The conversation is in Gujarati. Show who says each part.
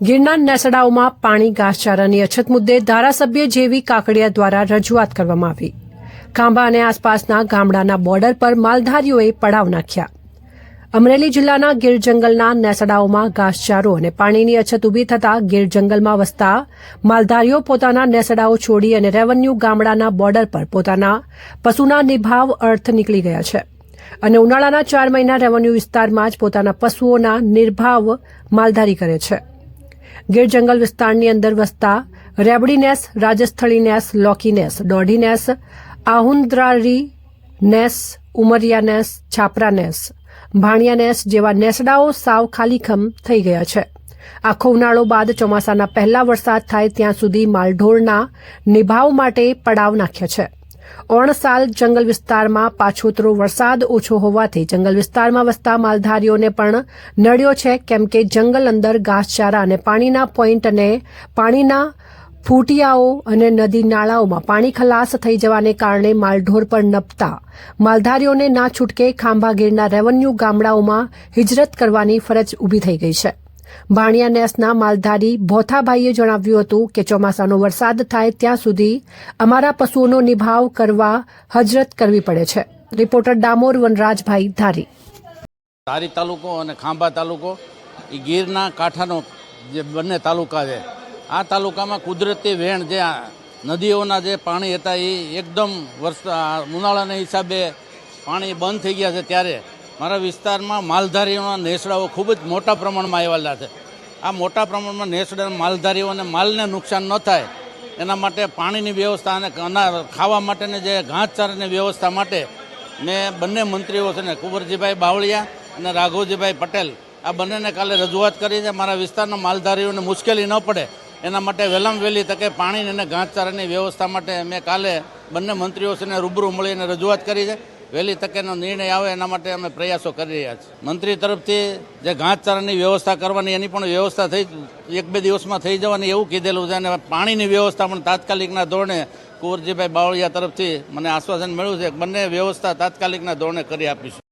Speaker 1: ગીરના નેસડાઓમાં પાણી ઘાસચારાની અછત મુદ્દે ધારાસભ્ય જેવી કાકડિયા દ્વારા રજૂઆત કરવામાં આવી. ખાંભા અને આસપાસના ગામડાના બોર્ડર પર માલધારીઓએ પડાવ નાખ્યા. અમરેલી જિલ્લાના ગીર જંગલના નેસડાઓમાં ઘાસચારો અને પાણીની અછત ઊભી થતાં ગીર જંગલમાં વસતા માલધારીઓ પોતાના નેસડાઓ છોડી અને રેવન્યુ ગામડાના બોર્ડર પર પોતાના પશુના નિભાવ અર્થ નીકળી ગયા છે. અને ઉનાળાના ચાર મહિના રેવન્યુ વિસ્તારમાં જ પોતાના પશુઓના નિર્ભાવ માલધારી કરે છે. ગીર જંગલ વિસ્તારની અંદર વસતા રેબડી નેસ રાજસ્થળી નેસ લોકી નેસ દોઢી નેસ આહુંદ્રારી નેસ ઉમરિયા નેસ છાપરા જેવા નેસડાઓ સાવ ખાલીખમ થઈ ગયા છે. આખો ઉનાળો બાદ ચોમાસાના પહેલા વરસાદ થાય ત્યાં સુધી માલઢોળના નિભાવ માટે પડાવ નાખ્યા છે. ઓણસાલ જંગલ વિસ્તારમાં પાછોતરો વરસાદ ઓછો હોવાથી જંગલ વિસ્તારમાં વસતા માલધારીઓને પણ નડ્યો છે કેમ કે જંગલ અંદર ઘાસચારા અને પાણીના પોઈન્ટ અને પાણીના ફૂટિયાઓ અને નદી નાળાઓમાં પાણી ખલાસ થઈ જવાને કારણે માલઢોર પર નપતા. માલધારીઓને ના છૂટકે ખાંભા ગીરના રેવન્યુ ગામડાઓમાં હિજરત કરવાની ફરજ ઊભી થઈ ગઈ છે. ભાણિયા નેસના માલધારી ભોથાભાઈએ જણાવ્યું હતું કે ચોમાસાનો વરસાદ થાય ત્યાં સુધી અમારા પશુઓનો નિભાવ કરવા હજરત કરવી પડે છે. રિપોર્ટર ડામોર વનરાજભાઈ ધારી.
Speaker 2: ધારી તાલુકો અને ખાંભા તાલુકો એ ગીરના કાંઠાનો જે બંને તાલુકા છે, આ તાલુકામાં કુદરતી વેણ જે નદીઓના જે પાણી હતા એ એકદમ વર્ષ ઉનાળાના હિસાબે પાણી બંધ થઈ ગયા છે ત્યારે. મારા વિસ્તારમાં માલધારીઓના નેસડાઓ ખૂબ જ મોટા પ્રમાણમાં આવેલા છે. આ મોટા પ્રમાણમાં નેસડા માલધારીઓને માલને નુકસાન ન થાય, એના માટે પાણીની વ્યવસ્થા અને ખાવા માટેની જે ઘાસચારાની વ્યવસ્થા માટે મેં બંને મંત્રીઓ છે ને, કુંવરજીભાઈ બાવળિયા અને રાઘવજીભાઈ પટેલ, આ બંનેને કાલે રજૂઆત કરી છે. મારા વિસ્તારના માલધારીઓને મુશ્કેલી ન પડે, એના માટે વહેલામ વહેલી તકે પાણી અને ઘાસચારાની વ્યવસ્થા માટે મેં કાલે બંને મંત્રીઓ છે રૂબરૂ મળીને રજૂઆત કરી છે. વહેલી તકેનો નિર્ણય આવે એના માટે અમે પ્રયાસો કરી રહ્યા છીએ. મંત્રી તરફથી જે ઘાસચારાની વ્યવસ્થા કરવાની, એની પણ વ્યવસ્થા થઈ, એક બે દિવસમાં થઈ જવાની એવું કીધેલું છે. અને પાણીની વ્યવસ્થા પણ તાત્કાલિકના ધોરણે કુંવરજીભાઈ બાવળિયા તરફથી મને આશ્વાસન મળ્યું છે બંને વ્યવસ્થા તાત્કાલિકના ધોરણે કરી આપીશું.